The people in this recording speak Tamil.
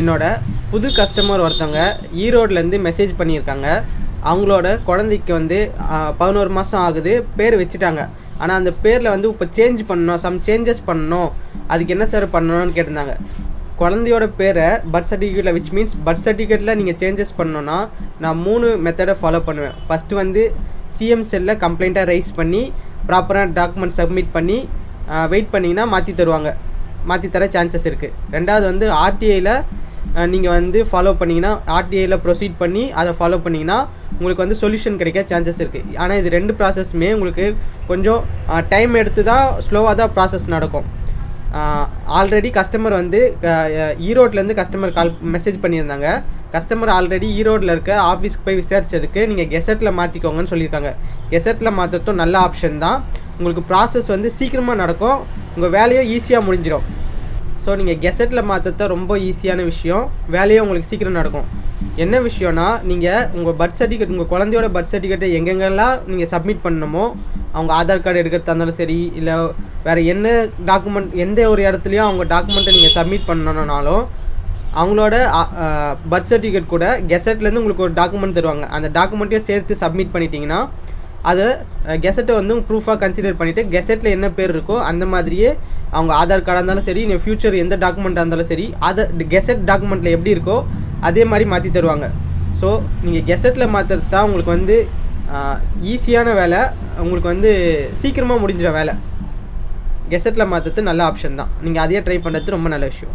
என்னோட புது கஸ்டமர் ஒருத்தவங்க ஈரோட்லேருந்து மெசேஜ் பண்ணியிருக்காங்க. அவங்களோட குழந்தைக்கு வந்து பதினோரு மாதம் ஆகுது பேர் வச்சுட்டாங்க. ஆனால் அந்த பேரில் வந்து இப்போ சேஞ்ச் பண்ணணும் சம் சேஞ்சஸ் பண்ணணும். அதுக்கு என்ன சார் பண்ணணும்னு கேட்டிருந்தாங்க. குழந்தையோட பேரை பர்த் சர்டிஃபிகேட்டில் விச் மீன்ஸ் பர்த் சர்டிஃபிகேட்டில் நீங்கள் சேஞ்சஸ் பண்ணோன்னா நான் மூணு மெத்தடை ஃபாலோ பண்ணுவேன். ஃபஸ்ட்டு வந்து சிஎம் செல்லில் கம்ப்ளைண்ட்டாக ரைஸ் பண்ணி ப்ராப்பராக டாக்குமெண்ட் சப்மிட் பண்ணி வெயிட் பண்ணிங்கன்னா மாற்றி தருவாங்க. மாற்றி தர சான்சஸ் இருக்குது ரெண்டாவது வந்து ஆர்டிஐயில் நீங்கள் வந்து ஃபாலோ பண்ணிங்கன்னா ஆர்டிஐயில் ப்ரொசீட் பண்ணி அதை ஃபாலோ பண்ணிங்கன்னா உங்களுக்கு வந்து சொல்யூஷன் கிடைக்க சான்சஸ் இருக்குது ஆனால் இது ரெண்டு ப்ராசஸுமே உங்களுக்கு கொஞ்சம் டைம் எடுத்து தான் ஸ்லோவாக தான் ப்ராசஸ் நடக்கும். ஆல்ரெடி கஸ்டமர் வந்து ஈரோட்லேருந்து கஸ்டமர் கால் மெசேஜ் பண்ணியிருந்தாங்க. கஸ்டமர் ஆல்ரெடி ஈரோட்டில் இருக்க ஆஃபீஸ்க்கு போய் விசாரிச்சதுக்கு நீங்கள் கெசட்டில் மாற்றிக்கோங்கன்னு சொல்லியிருக்காங்க. கெசட்டில் மாற்றுறதும் நல்ல ஆப்ஷன் தான். உங்களுக்கு ப்ராசஸ் வந்து சீக்கிரமாக நடக்கும். உங்கள் வேலையும் ஈஸியாக முடிஞ்சிடும். ஸோ நீங்கள் கெசட்டில் மாற்றத ரொம்ப ஈஸியான விஷயம். வேலையும் உங்களுக்கு சீக்கிரம் நடக்கும். என்ன விஷயம்னா நீங்கள் உங்கள் பர்த் சர்டிஃபிகேட் உங்கள் குழந்தையோட பர்த் சர்டிஃபிகேட்டை எங்கெங்கெல்லாம் நீங்கள் சப்மிட் பண்ணணுமோ அவங்க ஆதார் கார்டு எடுக்கிறதா இருந்தாலும் சரி இல்லை வேறு என்ன டாக்குமெண்ட் எந்த ஒரு இடத்துலையும் அவங்க டாக்குமெண்ட்டை நீங்கள் சப்மிட் பண்ணணுன்னாலும் அவங்களோட பர்த் சர்டிஃபிகேட் கூட கெசட்லேருந்து உங்களுக்கு ஒரு டாக்குமெண்ட் தருவாங்க. அந்த டாக்குமெண்ட்டையும் சேர்த்து சப்மிட் பண்ணிட்டீங்கன்னா அதை கெசட்டை வந்து ப்ரூஃபாக கன்சிடர் பண்ணிவிட்டு கெசட்டில் என்ன பேர் இருக்கோ அந்த மாதிரியே அவங்க ஆதார் கார்டாக இருந்தாலும் சரி இல்லை ஃப்யூச்சர் எந்த டாக்குமெண்ட்டாக இருந்தாலும் சரி அதை கெசட் டாக்குமெண்ட்டில் எப்படி இருக்கோ அதே மாதிரி மாற்றி தருவாங்க. ஸோ நீங்கள் கெசட்டில் மாற்றுறது தான் உங்களுக்கு வந்து ஈஸியான வேலை. உங்களுக்கு வந்து சீக்கிரமாக முடிஞ்சிற வேலை. கெசட்டில் மாற்றுறது நல்ல ஆப்ஷன் தான். நீங்கள் அதையே ட்ரை பண்ணுறது ரொம்ப நல்ல விஷயம்.